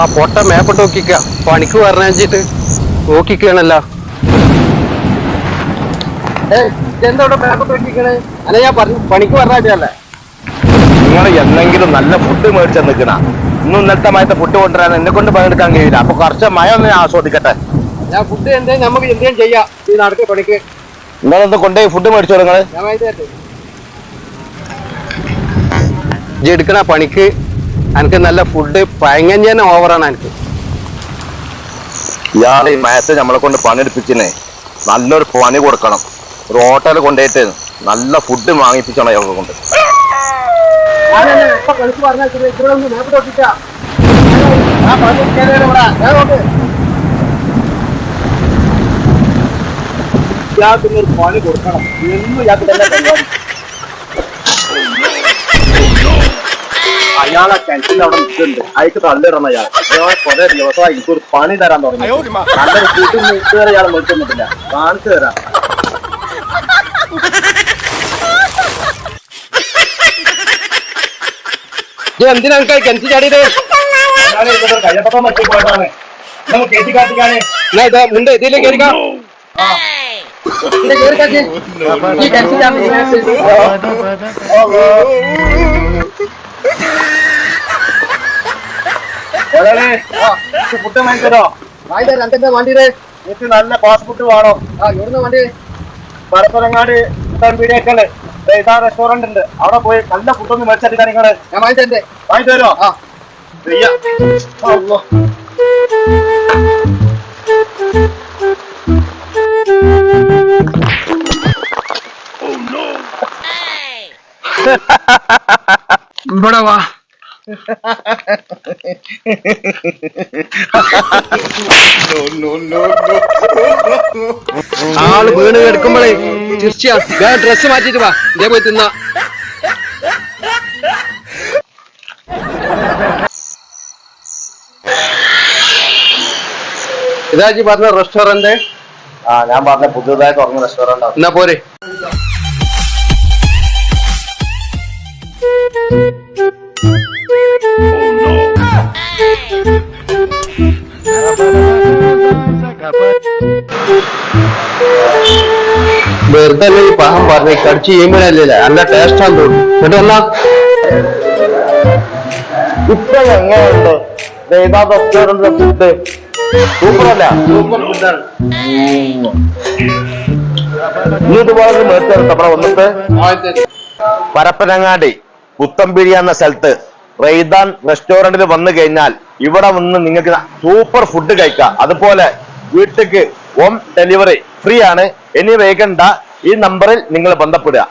ആ പൊട്ട മേപ്പോട്ട് നോക്കിക്ക. പണിക്ക് പറഞ്ഞിട്ട് നോക്കിക്കണല്ല. എന്തോടെ മേപ്പോട്ട് നോക്കിക്കണേ? അല്ല ഞാൻ പറഞ്ഞു പണിക്ക് പറഞ്ഞല്ലേ നിങ്ങൾ എന്തെങ്കിലും നല്ല ഫുഡ് മേടിച്ച് നിൽക്കണ. ഇന്നും ഇന്നലത്തെ മയത്തെ ഫുഡ് കൊണ്ടുവരാൻ എന്നെ കൊണ്ട് പണിയെടുക്കാൻ കഴിയില്ല. അപ്പൊ കുറച്ച് മഴ ഒന്ന് ആസ്വദിക്കട്ടെ. ഞാൻ ഫുഡ് എന്തേ നമുക്ക് എന്തെങ്കിലും ചെയ്യാം. ഈ നടക്ക് പണിക്ക്. നിങ്ങളൊന്ന് കൊണ്ടുപോയി ഫുഡ് മേടിച്ചോ നിങ്ങൾ? ഞാൻ എടുക്കണ പണിക്ക് എനിക്ക് നല്ല ഫുഡ് പയങ്ങഞ്ഞ ഓവറാണ് എനിക്ക് ഇയാൾ ഈ മയത്തെ നമ്മളെ കൊണ്ട് പണിയെടുപ്പിച്ചിനെ നല്ലൊരു പണി കൊടുക്കണം. ഒരു ഹോട്ടലിൽ കൊണ്ടുപോയിട്ട് നല്ല ഫുഡ് വാങ്ങിപ്പിച്ചണം ഇയാളെ കൊണ്ട്. ഇയാൾക്കൊരു പണി കൊടുക്കണം. എന്നും ഇയാൾക്ക് തന്നെ അയാളെ ടെൻഷൻ അവിടെ നിൽക്കുന്നുണ്ട്. അയക്ക് തള്ളിടണം അയാൾ അയാളെ കുറെ ദിവസമായി എനിക്കൊരു പണി തരാൻ തുടങ്ങി. നല്ലൊരു കൂട്ടി ഇതുവരെ അയാൾ നിൽക്കുന്നില്ല കാണിച്ചു തരാം. എന്തിനാ എനിക്ക് കിണറ്റി ചാടിയത്? കയ്യപ്പം മറ്റു പോയതാണ്. കയറ്റി കാട്ടിക്കാണ് എന്നാ ഇതാ മുണ്ട് ഇതിലേക്ക് വണ്ടിയുടെ. എനിക്ക് നല്ല ഫാസ്റ്റ് ഫുഡ് വേണം. ആ ഇവിടുന്ന് വണ്ടി? ഇതാ റെസ്റ്റോറന്റ് ഉണ്ട്. അവിടെ പോയി നല്ല ഫുഡ് മേടിച്ചിട്ട് നിങ്ങൾ. ഞാൻ വാങ്ങിച്ചേ തരുമോ ആ. ഇവിടെ വാ. ആൾ വീണ് കിടക്കുമ്പോഴേ തീർച്ചയായും വേറെ ഡ്രസ്സ് മാറ്റിട്ട് വാ. ഇതേ പോയി തിന്ന. ഇതാജി പറഞ്ഞ റെസ്റ്റോറന്റ് ആ ഞാൻ പറഞ്ഞ പുതുതായി തുറന്ന റെസ്റ്റോറന്റ് എന്നാ പോരെ. വെറുതെ പാഹം പറഞ്ഞ? കടിച്ച് ചെയ്യുമ്പോഴല്ലേ നല്ല ടേസ്റ്റ് ആണെന്ന് തോന്നുന്നു. എന്നിട്ട് വന്നാ? ഇപ്പൊ എങ്ങനെയുണ്ട്? ഫുഡ് സൂപ്പർ പരപ്പനങ്ങാടി പുത്തമ്പിഴി എന്ന സ്ഥലത്ത് റെയ്താൻ റെസ്റ്റോറന്റിൽ വന്നു കഴിഞ്ഞാൽ ഇവിടെ വന്ന് നിങ്ങൾക്ക് സൂപ്പർ ഫുഡ് കഴിക്കാം. അതുപോലെ വീട്ടിലേക്ക് ഹോം ഡെലിവറി ഫ്രീ ആണ്. ഇനി വേഗണ്ട ഈ നമ്പറിൽ നിങ്ങൾ ബന്ധപ്പെടുക.